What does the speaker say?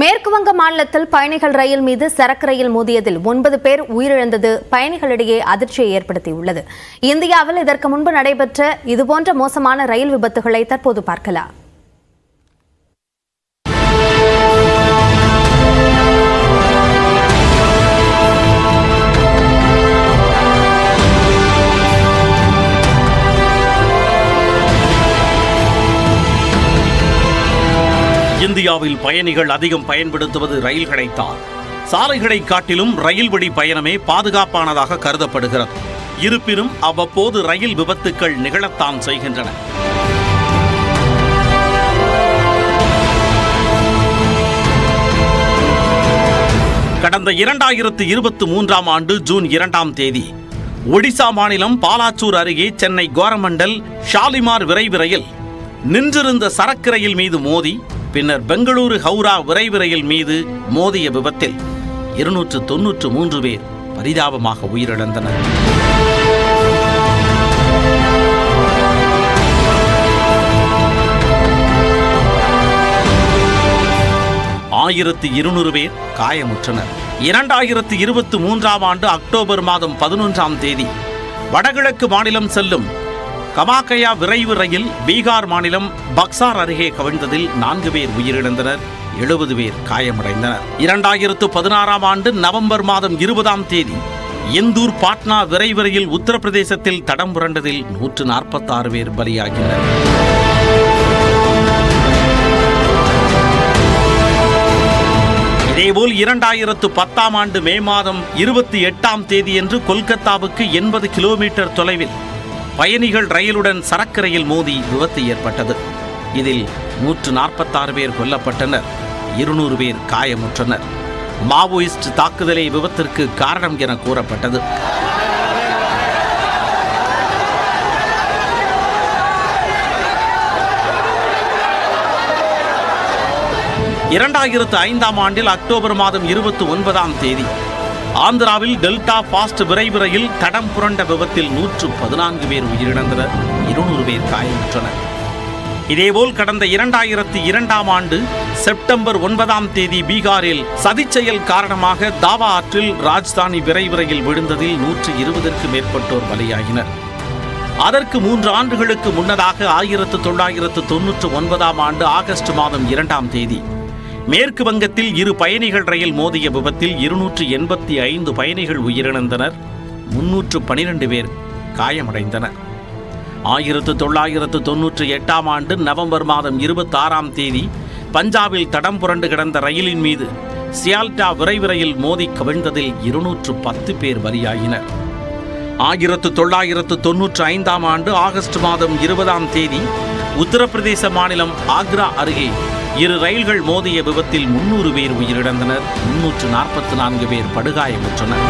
மேற்குவங்க மாநிலத்தில் பயணிகள் ரயில் மீது சரக்கு ரயில் மோதியதில் ஒன்பது பேர் உயிரிழந்தது. பயணிகளிடையே அதிர்ச்சியை ஏற்படுத்தியுள்ளது. இந்தியாவில் இதற்கு முன்பு நடைபெற்ற இதுபோன்ற மோசமான ரயில் விபத்துகளை தற்போது பார்க்கலாம். இந்தியாவில் பயணிகள் அதிகம் பயன்படுத்துவது ரயில்களைத்தான் சாலைகளை காட்டிலும் ரயில் வழி பயணமே பாதுகாப்பானதாக கருதப்படுகிறது. இருப்பினும் அவ்வப்போது ரயில் விபத்துக்கள் நிகழத்தான் செய்கின்றன. கடந்த இரண்டாயிரத்து இருபத்தி மூன்றாம் ஆண்டு ஜூன் இரண்டாம் தேதி ஒடிசா மாநிலம் பாலாச்சூர் அருகே சென்னை கோரமண்டல் ஷாலிமார் விரைவு ரயில் நின்றிருந்த சரக்கு ரயில் மீது மோதி பின்னர் பெங்களூரு ஹவுரா விரைவு ரயில் மீது மோதிய விபத்தில் இருநூற்று தொன்னூற்று மூன்று பேர் பரிதாபமாக உயிரிழந்தனர். ஆயிரத்து இருநூறு பேர் காயமுற்றனர். இரண்டாயிரத்து இருபத்தி மூன்றாம் ஆண்டு அக்டோபர் மாதம் பதினொன்றாம் தேதி வடகிழக்கு மாநிலம் செல்லும் கமாக்கயா விரைவு ரயில் பீகார் மாநிலம் பக்சார் அருகே கவிழ்ந்ததில் நான்கு பேர் உயிரிழந்தனர் எழுபது பேர் காயமடைந்தனர். இரண்டாயிரத்து பதினாறாம் ஆண்டு நவம்பர் மாதம் இருபதாம் தேதி இந்தூர் பாட்னா விரைவு ரயில் உத்தரப்பிரதேசத்தில் தடம் புரண்டதில் நூற்று நாற்பத்தாறு பேர் பலியாகினர். இதேபோல் இரண்டாயிரத்து பத்தாம் ஆண்டு மே மாதம் இருபத்தி எட்டாம் தேதியன்று கொல்கத்தாவுக்கு எண்பது கிலோமீட்டர் தொலைவில் பயணிகள் ரயிலுடன் சரக்கு ரயில் மோதி விபத்து ஏற்பட்டது. இதில் நூற்று நாற்பத்தாறு பேர் கொல்லப்பட்டனர். இருநூறு பேர் காயமுற்றனர். மாவோயிஸ்ட் தாக்குதலே விபத்திற்கு காரணம் என கூறப்பட்டது. இரண்டாயிரத்து ஐந்தாம் ஆண்டில் அக்டோபர் மாதம் இருபத்தி ஒன்பதாம் தேதி ஆந்திராவில் டெல்டா ஃபாஸ்ட் விரைவு ரயில் தடம் புரண்ட விபத்தில் நூற்று பதினான்கு பேர் உயிரிழந்தனர் இருநூறு பேர் காயமுற்றனர். இதேபோல் கடந்த இரண்டாயிரத்தி இரண்டாம் ஆண்டு செப்டம்பர் ஒன்பதாம் தேதி பீகாரில் சதிச்செயல் காரணமாக தாவா ஆற்றில் ராஜ்தானி விரைவு ரயில் விழுந்ததில் நூற்று இருபதற்கு மேற்பட்டோர் பலியாகினர். அதற்கு மூன்று ஆண்டுகளுக்கு முன்னதாக ஆயிரத்து தொள்ளாயிரத்து தொன்னூற்று ஒன்பதாம் ஆண்டு ஆகஸ்ட் மாதம் இரண்டாம் தேதி மேற்கு வங்கத்தில் இரு பயணிகள் ரயில் மோதிய விபத்தில் இருநூற்று எண்பத்தி ஐந்து பயணிகள் உயிரிழந்தனர். முன்னூற்று பனிரெண்டு பேர் காயமடைந்தனர். ஆயிரத்து தொள்ளாயிரத்து தொன்னூற்றி எட்டாம் ஆண்டு நவம்பர் மாதம் இருபத்தாறாம் தேதி பஞ்சாபில் தடம் புரண்டு கிடந்த ரயிலின் மீது சியால்டா விரைவு ரயில் மோதி கவிழ்ந்ததில் இருநூற்று பத்து பேர் பலியாகினர் ஆயிரத்து தொள்ளாயிரத்து தொன்னூற்று ஐந்தாம் ஆண்டு ஆகஸ்ட் மாதம் இருபதாம் தேதி உத்தரப்பிரதேச மாநிலம் ஆக்ரா அருகே இரு ரயில்கள் மோதிய விபத்தில் முன்னூறு பேர் உயிரிழந்தனர். முன்னூற்று நாற்பத்தி நான்கு பேர் படுகாயமுற்றனர்.